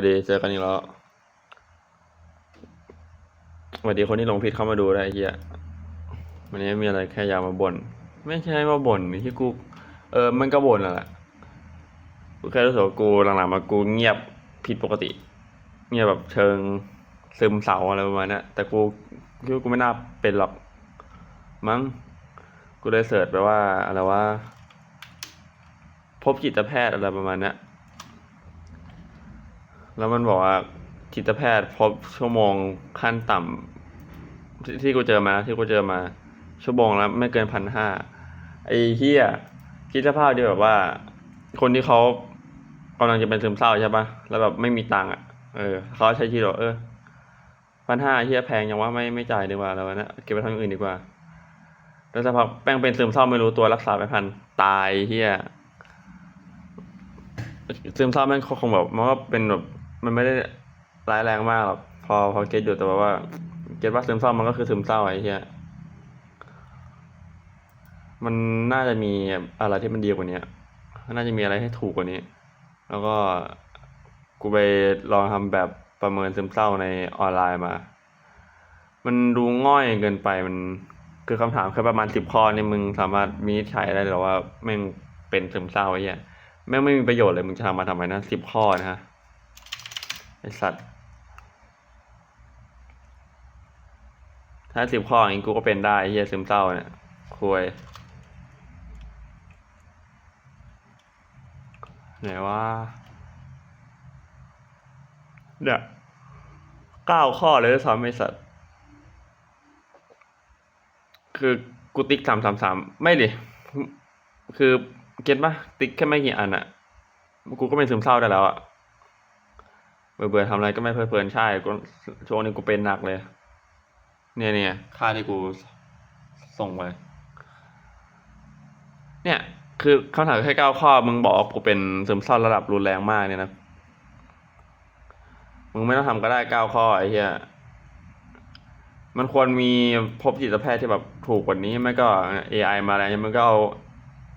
วัสดีเจอกันอีกแล้วสวัสดีคนที่ลงผิดเข้ามาดูได้ไอ้เฮียวันนี้มีอะไรแค่อยากมาบ่นไม่ใช่มาบ่นที่กู เออมันก็บ่นแหละกูแค่รู้สึกว่ากูหลังๆมากูเงียบผิดปกติ เงียบแบบเชิงซึมเศร้าอะไรประมาณนี้แต่กูคิดว่ากูไม่น่าเป็นหรอก มั้งกูเลยเสิร์ชไปว่าอะไรว่า พบจิตแพทย์อะไรประมาณนี้ แล้วมันบอกว่าจิตแพทย์พบชั่วโมงขั้นต่ำที่ที่กูเจอมาที่กูเจอมา ชั่วโมงและไม่เกินพันห้าไอ้เฮียคิดสภาพดีแบบว่า คนที่เขากำลังจะเป็นซึมเศร้าใช่ปะแล้วแบบไม่มีตังค์อะเออเขาใช้ชีวิตเออพันห้าเฮียแพงยังว่าไม่ไม่จ่ายดีกว่าแล้วนะเก็บไปทำอย่างอื่นดีกว่าแล้วสักพักแป้งเป็นซึมเศร้าไม่รู้ตัวรักษาไปพันตายเฮียซึมเศร้าแม่งคงแบบมันก็เป็นแบบ มันไม่ได้ร้ายแรงมากหรอกพอพอเก็ตอยู่แต่ว่า เก็ตว่าซึมเศร้ามันก็คือซึมเศร้าไอ้เหี้ยมันน่าจะมีอะไรที่มันดีกว่านี้น่าจะมีอะไรให้ถูกกว่านี้ แล้วก็กูไปลองทำแบบประเมินซึมเศร้าในออนไลน์มา มันดูง่อยเกินไปมันคือคำถามแค่ประมาณสิบข้อนี่มึงสามารถวินิจฉัยได้เลยว่าแม่งเป็นซึมเศร้าไอ้เหี้ยแม่งไม่มีประโยชน์เลยมึงจะทำมาทำไมนะสิบข้อนะฮะ ไอสัตว์ ถ้าสิบข้ออย่างนี้กูก็เป็นได้เฮียซึมเศร้าเนี่ยคุยไหนว่าเนี่ยเก้าข้อเลยด้วยซ้ำไอสัตว์ คือกูติ๊กสามสามสามไม่ดิ คือเก็ตปะติ๊กแค่ไม่กี่อันอะกูก็เป็นซึมเศร้าได้แล้วอะ เบื่อเบื่อทำอะไรก็ไม่เพลิดเพลินใช่กูช่วงนี้กูเป็นหนักเลย เนี่ยเนี่ยค่าที่กูส่งไปเนี่ยคือคำถามแค่เก้าข้อ มึงบอกกูเป็นซึมเศร้าระดับรุนแรงมากเนี่ยนะ มึงไม่ต้องทำก็ได้เก้าข้อไอ้เหี้ย มันควรมีพบจิตแพทย์ที่แบบถูกกว่านี้ไม่ก็ AI มาแล้วมันก็เอา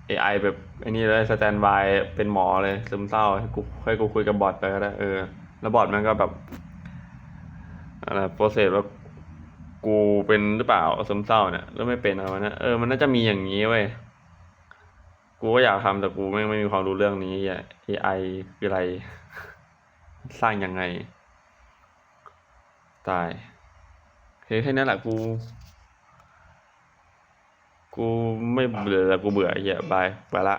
AI แบบไอ้นี่เลยสแตนบายเป็นหมอเลยซึมเศร้าให้กูให้กูคุยกับบอทไปก็ได้เออ แล้วบอทมันก็แบบอะไรโปรเซสว่ากูเป็นหรือเปล่าซึมเศร้าเนี่ยแล้วไม่เป็นอะไรวะเนี่ยเออมันน่าจะมีอย่างนี้เว้ยกูก็อยากทำแต่กูไม่ไม่มีความรู้เรื่องนี้อะ AI คืออะไร สร้างยังไง ตายเฮ้ยแค่นั้นแหละกู กูไม่เบื่อแล้วกูเบื่อเหี้ยบายไปละ